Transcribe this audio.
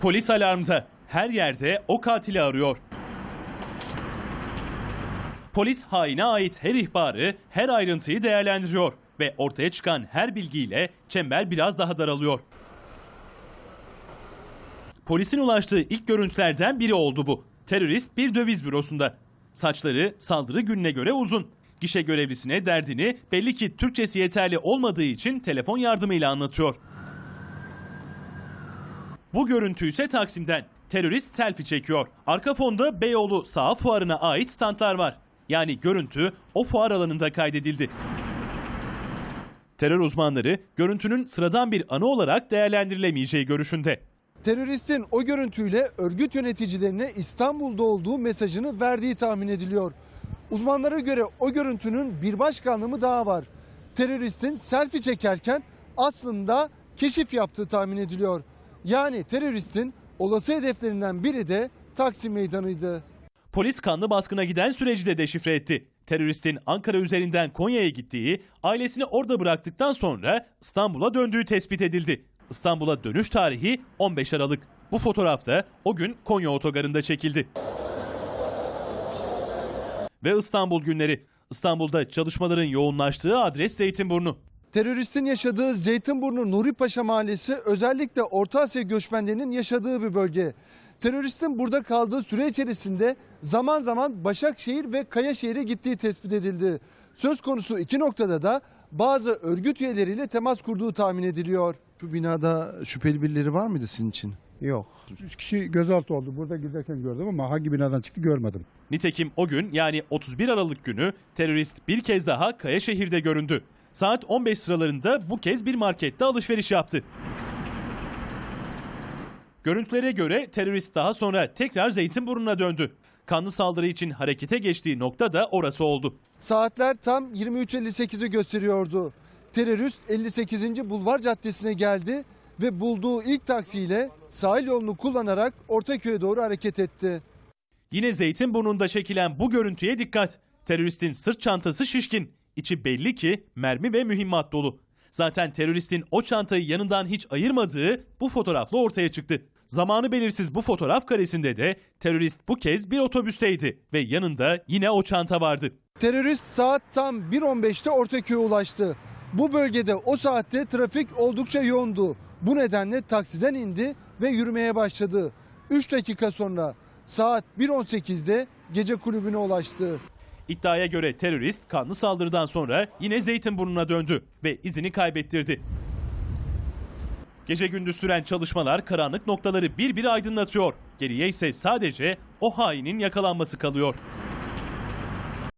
Polis alarmda. Her yerde o katili arıyor. Polis haine ait her ihbarı, her ayrıntıyı değerlendiriyor ve ortaya çıkan her bilgiyle çember biraz daha daralıyor. Polisin ulaştığı ilk görüntülerden biri oldu bu. Terörist bir döviz bürosunda. Saçları saldırı gününe göre uzun. Gişe görevlisine derdini belli ki Türkçesi yeterli olmadığı için telefon yardımıyla anlatıyor. Bu görüntü ise Taksim'den. Terörist selfie çekiyor. Arka fonda Beyoğlu Saha Fuarı'na ait standlar var. Yani görüntü o fuar alanında kaydedildi. Terör uzmanları görüntünün sıradan bir anı olarak değerlendirilemeyeceği görüşünde. Teröristin o görüntüyle örgüt yöneticilerine İstanbul'da olduğu mesajını verdiği tahmin ediliyor. Uzmanlara göre o görüntünün bir başka anlamı daha var. Teröristin selfie çekerken aslında keşif yaptığı tahmin ediliyor. Yani teröristin olası hedeflerinden biri de Taksim Meydanı'ydı. Polis kanlı baskına giden süreci de deşifre etti. Teröristin Ankara üzerinden Konya'ya gittiği, ailesini orada bıraktıktan sonra İstanbul'a döndüğü tespit edildi. İstanbul'a dönüş tarihi 15 Aralık. Bu fotoğraf da o gün Konya otogarında çekildi. Ve İstanbul günleri. İstanbul'da çalışmaların yoğunlaştığı adres Zeytinburnu. Teröristin yaşadığı Zeytinburnu Nuri Paşa Mahallesi özellikle Orta Asya göçmenlerinin yaşadığı bir bölge. Teröristin burada kaldığı süre içerisinde zaman zaman Başakşehir ve Kayaşehir'e gittiği tespit edildi. Söz konusu iki noktada da bazı örgüt üyeleriyle temas kurduğu tahmin ediliyor. Şu binada şüpheli birileri var mıydı sizin için? Yok. Üç kişi gözaltı oldu. Burada giderken gördüm ama hangi binadan çıktı görmedim. Nitekim o gün yani 31 Aralık günü terörist bir kez daha Kayaşehir'de göründü. Saat 15 sıralarında bu kez bir markette alışveriş yaptı. Görüntülere göre terörist daha sonra tekrar Zeytinburnu'na döndü. Kanlı saldırı için harekete geçtiği nokta da orası oldu. Saatler tam 23.58'i gösteriyordu. Terörist 58. Bulvar Caddesi'ne geldi ve bulduğu ilk taksiyle sahil yolunu kullanarak Ortaköy'e doğru hareket etti. Yine Zeytinburnu'nda çekilen bu görüntüye dikkat. Teröristin sırt çantası şişkin. İçi belli ki mermi ve mühimmat dolu. Zaten teröristin o çantayı yanından hiç ayırmadığı bu fotoğrafla ortaya çıktı. Zamanı belirsiz bu fotoğraf karesinde de terörist bu kez bir otobüsteydi ve yanında yine o çanta vardı. Terörist saat tam 1.15'te Ortaköy'e ulaştı. Bu bölgede o saatte trafik oldukça yoğundu. Bu nedenle taksiden indi ve yürümeye başladı. 3 dakika sonra saat 1.18'de gece kulübüne ulaştı. İddiaya göre terörist kanlı saldırıdan sonra yine Zeytinburnu'na döndü ve izini kaybettirdi. Gece gündüz süren çalışmalar karanlık noktaları bir bir aydınlatıyor. Geriye ise sadece o hainin yakalanması kalıyor.